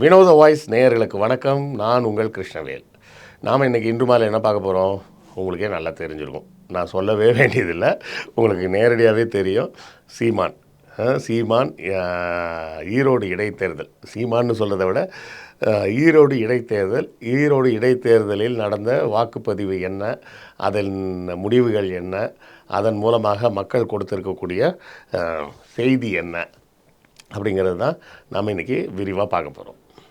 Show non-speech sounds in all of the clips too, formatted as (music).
வினோத வாய்ஸ் நேயர்களுக்கு வணக்கம். நான் உங்கள் கிருஷ்ணவேல். நாம் இன்றைக்கி இன்று மாலை என்ன பார்க்க போகிறோம் உங்களுக்கே நல்லா தெரிஞ்சிருக்கும். நான் சொல்லவே (laughs) வேண்டியதில்லை. உங்களுக்கு நேரடியாகவே தெரியும். சீமான். சீமான் ஈரோடு இடைத்தேர்தல். சீமான்னு சொல்கிறத விட ஈரோடு இடைத்தேர்தல் ஈரோடு இடைத்தேர்தலில் நடந்த வாக்குப்பதிவு என்ன அதன் முடிவுகள் என்ன அதன் மூலமாக மக்கள் கொடுத்துருக்கக்கூடிய செய்தி என்ன அப்படிங்கிறது தான் நம்ம இன்றைக்கி விரிவாக பார்க்க போகிறோம்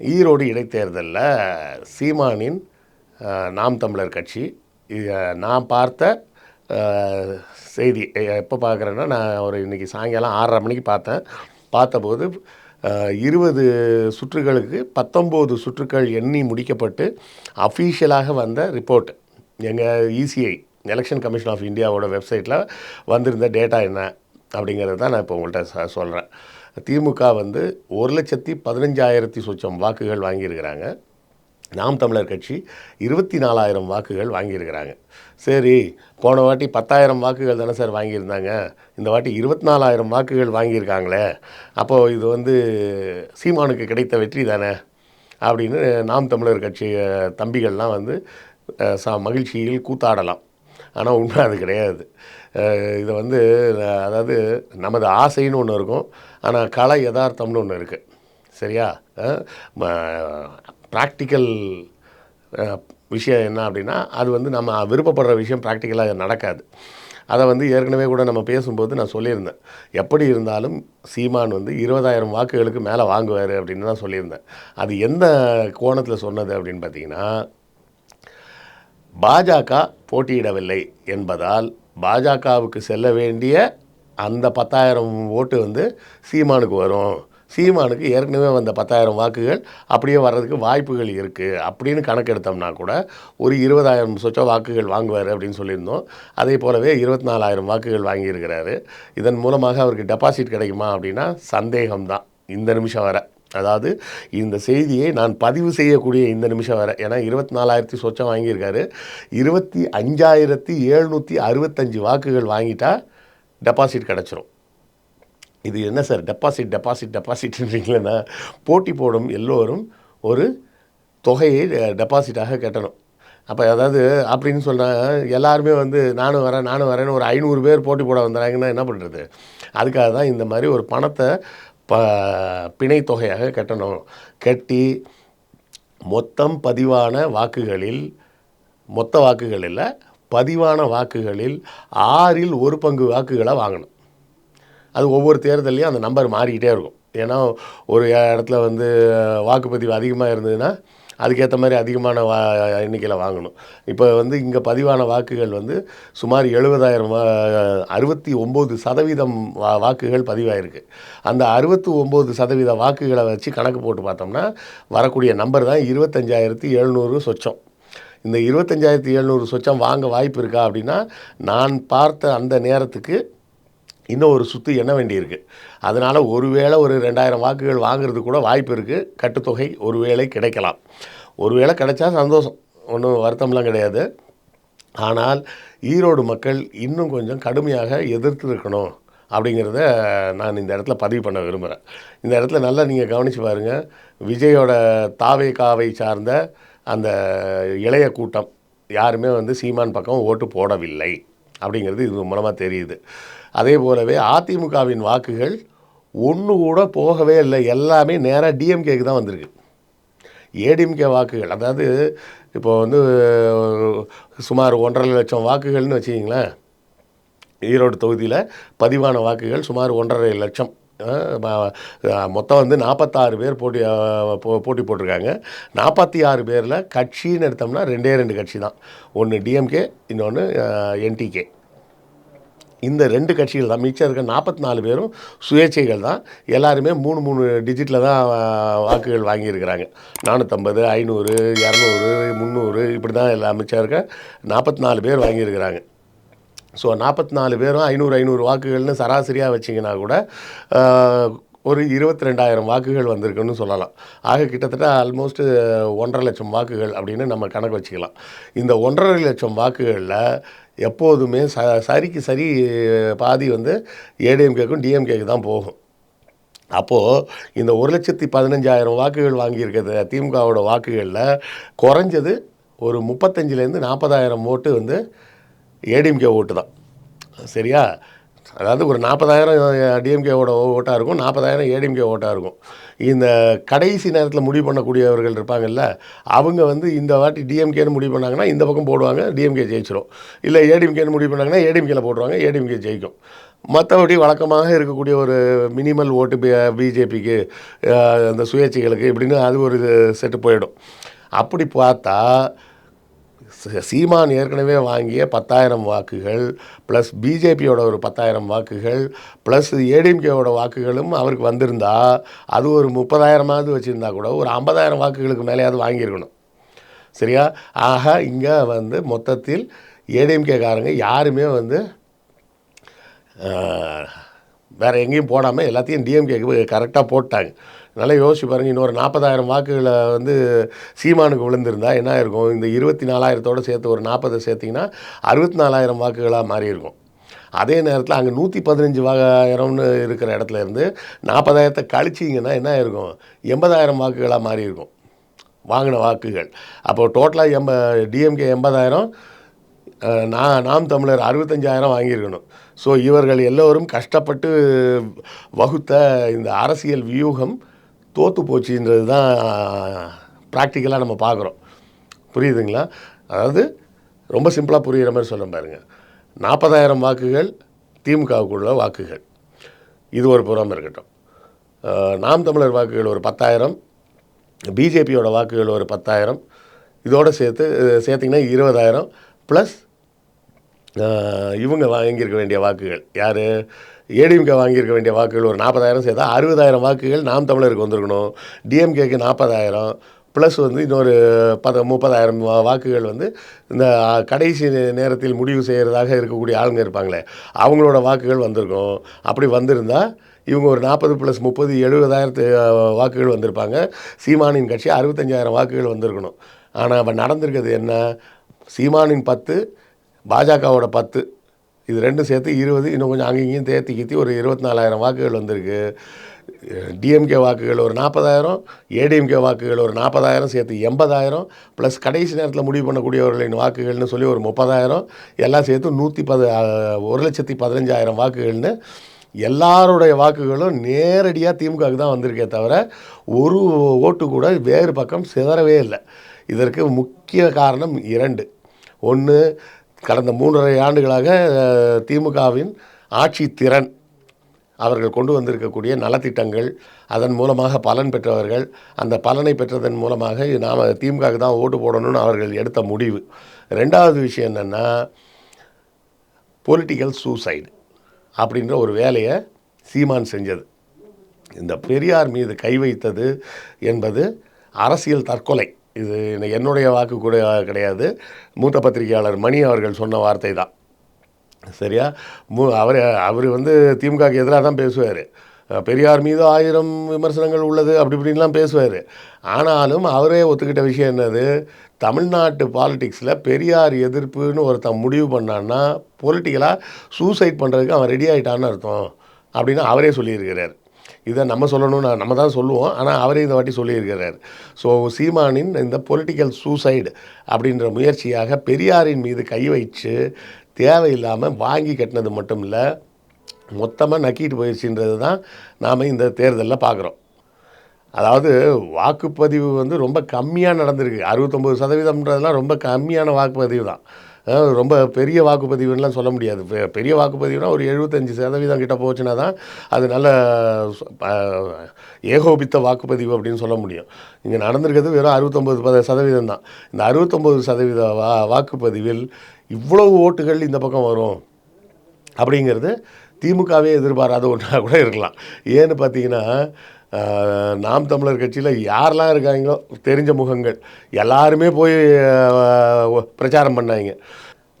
ஈரோடு இடைத்தேர்தலில் சீமானின் நாம் தமிழர் கட்சி. நான் பார்த்த செய்தி எப்போ பார்க்குறேன்னா நான் ஒரு இன்றைக்கி சாயங்காலம் ஆறரை மணிக்கு பார்த்தேன். பார்த்தபோது இருபது சுற்றுகளுக்கு பத்தொம்போது சுற்றுக்கள் எண்ணி முடிக்கப்பட்டு அஃபீஷியலாக வந்த ரிப்போர்ட் எங்கள் இசிஐ எலெக்ஷன் கமிஷன் ஆஃப் இந்தியாவோட வெப்சைட்டில் வந்திருந்த டேட்டா என்ன அப்படிங்கிறது தான் நான் இப்போ உங்கள்கிட்ட சொல்கிறேன் திமுக வந்து ஒரு லட்சத்தி பதினஞ்சாயிரத்தி சொச்சம் வாக்குகள் வாங்கியிருக்கிறாங்க. நாம் தமிழர் கட்சி இருபத்தி நாலாயிரம் வாக்குகள் வாங்கியிருக்கிறாங்க. சரி போன வாட்டி பத்தாயிரம் வாக்குகள் தானே சார் வாங்கியிருந்தாங்க. இந்த வாட்டி இருபத்தி நாலாயிரம் வாக்குகள் வாங்கியிருக்காங்களே. அப்போது இது வந்து சீமானுக்கு கிடைத்த வெற்றி தானே அப்படின்னு நாம் தமிழர் கட்சி தம்பிகள்லாம் வந்து ச மகிழ்ச்சியில் கூத்தாடலாம். ஆனால் உண்மை அது கிடையாது. இதை வந்து அதாவது நமது ஆசைன்னு ஒன்று இருக்கும். ஆனால் கலை யதார்த்தம்னு ஒன்று இருக்குது சரியா? ப்ராக்டிக்கல் விஷயம் என்ன அப்படின்னா அது வந்து நம்ம விருப்பப்படுற விஷயம் ப்ராக்டிக்கலாக நடக்காது. அதை வந்து ஏற்கனவே கூட நம்ம பேசும்போது நான் சொல்லியிருந்தேன். எப்படி இருந்தாலும் சீமான் வந்து இருபதாயிரம் வாக்குகளுக்கு மேலே வாங்குவார் அப்படின்னு தான் சொல்லியிருந்தேன். அது எந்த கோணத்தில் சொன்னது அப்படின்னு பார்த்தீங்கன்னா பாஜக போட்டியிடவில்லை என்பதால் பாஜகவுக்கு செல்ல வேண்டிய அந்த பத்தாயிரம் ஓட்டு வந்து சீமானுக்கு வரும். சீமானுக்கு ஏற்கனவே வந்த பத்தாயிரம் வாக்குகள் அப்படியே வர்றதுக்கு வாய்ப்புகள் இருக்குது அப்படின்னு கணக்கெடுத்தோம்னா கூட ஒரு இருபதாயிரம் சொச்ச வாக்குகள் வாங்குவார் அப்படின்னு சொல்லியிருந்தோம். அதே போலவே இருபத்தி நாலாயிரம் வாக்குகள் வாங்கியிருக்கிறாரு. இதன் மூலமாக அவருக்கு டெபாசிட் கிடைக்குமா அப்படின்னா சந்தேகம்தான். இந்த நிமிஷம் வரை. அதாவது இந்த செய்தியை நான் பதிவு செய்யக்கூடிய இந்த நிமிஷம் வரை ஏன்னா இருபத்தி நாலாயிரத்தி சொச்சம் வாங்கியிருக்காரு. இருபத்தி அஞ்சாயிரத்தி எழுநூற்றி அறுபத்தஞ்சு வாக்குகள் வாங்கிட்டா டெபாசிட் கிடச்சிரும். இது என்ன சார்? டெபாசிட் டெபாசிட் டெபாசிட்ன்றீங்களா போட்டி போடும் எல்லோரும் ஒரு தொகையை டெபாசிட்டாக கட்டணும். அப்போ அதாவது அப்படின்னு சொன்னால் எல்லாருமே வந்து நானும் வரேன் நானும் வரேன்னு ஒரு ஐநூறு பேர் போட்டி போட வந்துறாங்கன்னா என்ன பண்ணுறது அதுக்காக தான் இந்த மாதிரி ஒரு பணத்தை ப பிணை தொகையாக கட்டணும் கட்டி மொத்தம் பதிவான வாக்குகளில் மொத்த வாக்குகளில் பதிவான வாக்குகளில் ஆறில் ஒரு பங்கு வாக்குகளை வாங்கணும். அது ஒவ்வொரு தேர்தல்லையும் அந்த நம்பர் மாறிக்கிட்டே இருக்கும். ஏன்னா ஒரு இடத்துல வந்து வாக்குப்பதிவு அதிகமாக இருந்ததுன்னா அதுக்கேற்ற மாதிரி அதிகமான வா எண்ணிக்கையில் வாங்கணும். இப்போ வந்து இங்கே பதிவான வாக்குகள் வந்து சுமார் எழுபதாயிரம் அறுபத்தி ஒம்பது சதவீதம் வா வாக்குகள் பதிவாயிருக்கு. அந்த அறுபத்தி ஒம்பது சதவீத வாக்குகளை வச்சு கணக்கு போட்டு பார்த்தோம்னா வரக்கூடிய நம்பர் தான் இருபத்தஞ்சாயிரத்தி எழுநூறு சொச்சம். இந்த இருபத்தஞ்சாயிரத்தி எழுநூறு சொச்சம் வாங்க வாய்ப்பு இருக்கா அப்படின்னா நான் பார்த்த அந்த நேரத்துக்கு இன்னும் ஒரு சுற்று எண்ண வேண்டியிருக்கு. அதனால் ஒருவேளை ஒரு ரெண்டாயிரம் வாக்குகள் வாங்குறது கூட வாய்ப்பு இருக்குது கட்டுத்தொகை ஒருவேளை கிடைக்கலாம். ஒருவேளை கிடைச்சா சந்தோஷம். ஒன்றும் வருத்தம்லாம் கிடையாது. ஆனால் ஈரோடு மக்கள் இன்னும் கொஞ்சம் கடுமையாக எதிர்த்து இருக்கணும் அப்படிங்கிறத நான் இந்த இடத்துல பதிவு பண்ண விரும்புகிறேன் இந்த இடத்துல நல்லா நீங்கள் கவனித்து பாருங்கள் விஜயோட தாவே காவை சார்ந்த அந்த இளைய கூட்டம் யாருமே வந்து சீமான் பக்கம் ஓட்டு போடவில்லை. அப்படிங்கிறது இது மூலமாக தெரியுது. அதே போலவே அதிமுகவின் வாக்குகள் ஒன்று கூட போகவே இல்லை. எல்லாமே நேராக டிஎம்கேக்கு தான் வந்திருக்கு. ஏடிஎம்கே வாக்குகள் அதாவது இப்போ வந்து சுமார் ஒன்றரை லட்சம் வாக்குகள்னு வச்சுக்கிங்களேன். ஈரோடு தொகுதியில் பதிவான வாக்குகள் சுமார் ஒன்றரை லட்சம். மொத்தம் வந்து நாற்பத்தாறு பேர் போட்டி போ- போட்டி போட்டிருக்காங்க. நாற்பத்தி ஆறு பேரில் கட்சின்னு எடுத்தோம்னா ரெண்டே ரெண்டு கட்சி தான். ஒன்று டிஎம்கே இன்னொன்று என்டிகே இந்த ரெண்டு கட்சிகள் தான். மிச்சம் இருக்க நாற்பத்தி நாலு பேரும் சுயேட்சைகள் தான். எல்லாருமே மூணு மூணு டிஜிட்டில் தான் வாக்குகள் வாங்கியிருக்கிறாங்க. நானூற்றம்பது ஐநூறு இரநூறு முந்நூறு இப்படி தான் எல்லா மிச்சம் இருக்க நாற்பத்தி நாலு பேர் வாங்கியிருக்கிறாங்க. ஸோ நாற்பத்தி நாலு பேரும் ஐநூறு ஐநூறு வாக்குகள்னு சராசரியாக வச்சிங்கன்னா கூட ஒரு இருபத்தி ரெண்டாயிரம் வாக்குகள் வந்திருக்குன்னு சொல்லலாம். ஆக கிட்டத்தட்ட ஆல்மோஸ்ட் ஒன்றரை லட்சம் வாக்குகள் அப்படின்னு நம்ம கணக்கு வச்சுக்கலாம். இந்த ஒன்றரை லட்சம் வாக்குகளில் எப்போதுமே ச சரிக்கு சரி பாதி வந்து ஏடிஎம்கேக்கும் டிஎம்கேக்கு தான் போகும். அப்போது இந்த ஒரு லட்சத்தி பதினஞ்சாயிரம் வாக்குகள் வாங்கியிருக்கிறது திமுகவோட வாக்குகளில் குறைஞ்சது ஒரு முப்பத்தஞ்சிலேருந்து நாற்பதாயிரம் ஓட்டு வந்து ஏடிஎம்கே ஓட்டு தான். சரியா? அதாவது ஒரு நாற்பதாயிரம் டிஎம்கேவோட ஓட்டாக இருக்கும் நாற்பதாயிரம் ஏடிஎம்கே ஓட்டாக இருக்கும். இந்த கடைசி நேரத்தில் முடிவு பண்ணக்கூடியவர்கள் இருப்பாங்கல்ல அவங்க வந்து இந்த வாட்டி டிஎம்கேன்னு முடிவு பண்ணாங்கன்னா இந்த பக்கம் போடுவாங்க டிஎம்கே ஜெயிச்சிடும் இல்லை ஏடிஎம்கேன்னு முடிவு பண்ணாங்கன்னா ஏடிஎம்கேல போடுவாங்க ஏடிஎம்கே ஜெயிக்கும். மற்றபடி வழக்கமாக இருக்கக்கூடிய ஒரு மினிமல் ஓட்டு பி பிஜேபிக்கு அந்த சுயேட்சைகளுக்கு இப்படின்னு அது ஒரு செட்டு போயிடும். அப்படி பார்த்தா சீமான் ஏற்கனவே வாங்கிய பத்தாயிரம் வாக்குகள் ப்ளஸ் பிஜேபியோட ஒரு பத்தாயிரம் வாக்குகள் ப்ளஸ் ஏடிஎம்கேவோட வாக்குகளும் அவருக்கு வந்திருந்தா அது ஒரு முப்பதாயிரமாவது வச்சுருந்தா கூட ஒரு ஐம்பதாயிரம் வாக்குகளுக்கு மேலேயாவது வாங்கியிருக்கணும். சரியா? ஆக இங்கே வந்து மொத்தத்தில் ஏடிஎம்கேக்காரங்க யாருமே வந்து வேறு எங்கேயும் போடாமல் எல்லாத்தையும் டிஎம்கேக்கு கரெக்டாக போட்டாங்க. நல்லா யோசிச்சு பாருங்க இன்னொரு நாற்பதாயிரம் வாக்குகளை வந்து சீமானுக்கு விழுந்திருந்தா என்ன இருக்கும் இந்த இருபத்தி நாலாயிரத்தோட சேர்த்து ஒரு நாற்பதை சேர்த்திங்கன்னா அறுபத்தி நாலாயிரம் வாக்குகளாக மாறி இருக்கும் அதே நேரத்தில் அங்கே நூற்றி பதினஞ்சு வாயிரம்னு இருக்கிற இடத்துல இருந்து நாற்பதாயிரத்தை கழிச்சிங்கன்னா என்ன இருக்கும் எண்பதாயிரம் வாக்குகளாக மாறி இருக்கும் வாங்கின வாக்குகள். அப்போது டோட்டலாக எம்ப டிஎம்கே எண்பதாயிரம் நான் நாம் தமிழர் அறுபத்தஞ்சாயிரம் வாங்கியிருக்கணும். ஸோ இவர்கள் எல்லோரும் கஷ்டப்பட்டு வகுத்த இந்த அரசியல் வியூகம் தோற்று போச்சுன்றது தான் ப்ராக்டிக்கலாக நம்ம பார்க்குறோம். புரியுதுங்களா? அதாவது ரொம்ப சிம்பிளாக புரிகிற மாதிரி சொல்ல பாருங்க. நாற்பதாயிரம் வாக்குகள் திமுகவுக்குள்ள வாக்குகள். இது ஒரு புறம் இருக்கட்டும். நாம் தமிழர் வாக்குகள் ஒரு பத்தாயிரம் பிஜேபியோட வாக்குகள் ஒரு பத்தாயிரம் இதோடு சேர்த்து சேர்த்திங்கன்னா இருபதாயிரம் ப்ளஸ் இவங்க வாங்கியிருக்க வேண்டிய வாக்குகள். யார்? ஏடிஎம்கே வாங்கியிருக்க வேண்டிய வாக்குகள் ஒரு நாற்பதாயிரம் சேர்த்தா அறுபதாயிரம் வாக்குகள் நாம் தமிழருக்கு வந்திருக்கணும். டிஎம்கேக்கு நாற்பதாயிரம் ப்ளஸ் வந்து இன்னொரு பத முப்பதாயிரம் வாக்குகள் வந்து இந்த கடைசி நேரத்தில் முடிவு செய்கிறதாக இருக்கக்கூடிய ஆளுங்க இருப்பாங்களே அவங்களோட வாக்குகள் வந்திருக்கும். அப்படி வந்திருந்தால் இவங்க ஒரு நாற்பது ப்ளஸ் முப்பது எழுபதாயிரத்து வாக்குகள் வந்திருப்பாங்க. சீமானின் கட்சி அறுபத்தஞ்சாயிரம் வாக்குகள் வந்திருக்கணும். ஆனால் அப்போ நடந்திருக்கிறது என்ன? சீமானின் பத்து பாஜகவோட பத்து. இது ரெண்டும் சேர்த்து இருபது இன்னும் கொஞ்சம் அங்கேயும் இங்கேயும் தேர்த்தி கீத்தி ஒரு இருபத்தி நாலாயிரம் வாக்குகள் வந்திருக்கு. டிஎம்கே வாக்குகள் ஒரு நாற்பதாயிரம் ஏடிஎம்கே வாக்குகள் ஒரு நாற்பதாயிரம் சேர்த்து எண்பதாயிரம் ப்ளஸ் கடைசி நேரத்தில் முடிவு பண்ணக்கூடியவர்களின் வாக்குகள்னு சொல்லி ஒரு முப்பதாயிரம் எல்லாம் சேர்த்து நூற்றி பத ஒரு லட்சத்தி பதினஞ்சாயிரம் வாக்குகள்னு எல்லாருடைய வாக்குகளும் நேரடியாக திமுகவுக்கு தான் வந்திருக்கே தவிர ஒரு ஓட்டு கூட வேறு பக்கம் சிதறவே இல்லை. இதற்கு முக்கிய காரணம் இரண்டு. ஒன்று கடந்த மூன்றரை ஆண்டுகளாக திமுகவின் ஆட்சி திறன் அவர்கள் கொண்டு வந்திருக்கக்கூடிய நலத்திட்டங்கள் அதன் மூலமாக பலன் பெற்றவர்கள் அந்த பலனை பெற்றதன் மூலமாக நாம் திமுகவுக்கு தான் ஓட்டு போடணும்னு அவர்கள் எடுத்த முடிவு. ரெண்டாவது விஷயம் என்னென்னா பொலிட்டிக்கல் சூசைடு அப்படின்ற ஒரு வேலையை சீமான் செஞ்சது. இந்த பெரியார் மீது கை வைத்தது என்பது அரசியல் தற்கொலை. இது என்னுடைய வாக்கு கூட கிடையாது. மூத்த பத்திரிகையாளர் மணி அவர்கள் சொன்ன வார்த்தை தான். சரியா? மு அவர் அவர் வந்து திமுகக்கு எதிராக தான் பேசுவார். பெரியார் மீது ஆயிரம் விமர்சனங்கள் உள்ளது அப்படி இப்படின்லாம் பேசுவார். ஆனாலும் அவரே ஒத்துக்கிட்ட விஷயம் என்னது? தமிழ்நாட்டு பாலிடிக்ஸில் பெரியார் எதிர்ப்புன்னு ஒருத்தன் முடிவு பண்ணான்னா பொலிட்டிக்கலாக சூசைட் பண்ணுறதுக்கு அவன் ரெடி ஆகிட்டான்னு அர்த்தம். அப்படின்னு அவரே சொல்லியிருக்கிறார். இதை நம்ம சொல்லணும்னு நம்ம தான் சொல்லுவோம். ஆனால் அவரே இந்த வாட்டி சொல்லியிருக்கிறார். ஸோ சீமானின் இந்த பொலிட்டிக்கல் சூசைடு அப்படின்ற முயற்சியாக பெரியாரின் மீது கை வச்சு தேவையில்லாமல் வாங்கி கட்டினது மட்டும் இல்லை மொத்தமாக நக்கிட்டு போயிடுச்சுன்றது தான் நாம் இந்த தேர்தலில் பார்க்குறோம் அதாவது வாக்குப்பதிவு வந்து ரொம்ப கம்மியாக நடந்திருக்கு. அறுபத்தொம்பது சதவீதம்ன்றதுலாம் ரொம்ப கம்மியான வாக்குப்பதிவு தான். அதாவது ரொம்ப பெரிய வாக்குப்பதிவுன்னெலாம் சொல்ல முடியாது. பெ- பெரிய வாக்குப்பதிவுனா ஒரு எழுபத்தஞ்சி சதவீதம் கிட்ட போச்சுன்னா தான் அது நல்ல ஏகோபித்த வாக்குப்பதிவு அப்படின்னு சொல்ல முடியும். இங்கே நடந்திருக்கிறது வெறும் அறுபத்தொம்பது பத சதவீதம் தான் இந்த அறுபத்தொம்பது சதவீத வா வாக்குப்பதிவில் இவ்வளவு ஓட்டுகள் இந்த பக்கம் வரும். அப்படிங்கிறது திமுகவே எதிர்பாராத ஒன்றா கூட இருக்கலாம். ஏன்னு பார்த்தீங்கன்னா நாம் தமிழர் கட்சியில் யாரெல்லாம் இருக்காங்களோ தெரிஞ்ச முகங்கள். எல்லாருமே போய் பிரச்சாரம் பண்ணாங்க.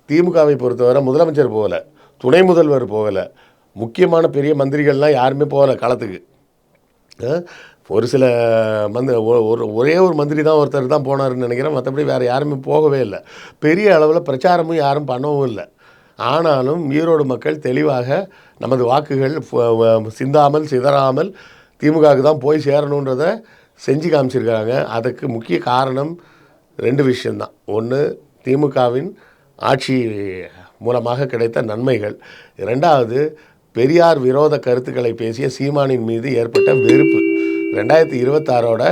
திமுகவை பொறுத்தவரை முதலமைச்சர் போகலை துணை முதல்வர் போகலை முக்கியமான பெரிய மந்திரிகள்லாம் யாருமே போகலை களத்துக்கு. ஒரு சில மந்திரி ஒரு ஒரே ஒரு மந்திரி தான் ஒருத்தர் தான் போனாருன்னு நினைக்கிறேன். மற்றபடி வேறு யாருமே போகவே இல்லை. பெரிய அளவில் பிரச்சாரமும் யாரும் பண்ணவும் இல்லை. ஆனாலும் ஈரோடு மக்கள் தெளிவாக நமது வாக்குகள் சிந்தாமல் சிதறாமல் திமுகவுக்கு தான் போய் சேரணுன்றத செஞ்சு காமிச்சிருக்காங்க. அதுக்கு முக்கிய காரணம் ரெண்டு விஷயந்தான் ஒன்று திமுகவின் ஆட்சி மூலமாக கிடைத்த நன்மைகள். ரெண்டாவது பெரியார் விரோத கருத்துக்களை பேசிய சீமானின் மீது ஏற்பட்ட வெறுப்பு. ரெண்டாயிரத்தி இருபத்தாறோட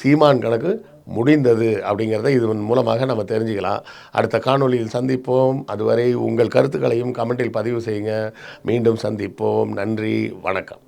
சீமான் கணக்கு முடிந்தது அப்படிங்கிறத இதன் மூலமாக நம்ம தெரிஞ்சுக்கலாம். அடுத்த காணொளியில் சந்திப்போம். அதுவரை உங்கள் கருத்துக்களையும் கமெண்டில் பதிவு செய்யுங்க. மீண்டும் சந்திப்போம். நன்றி. வணக்கம்.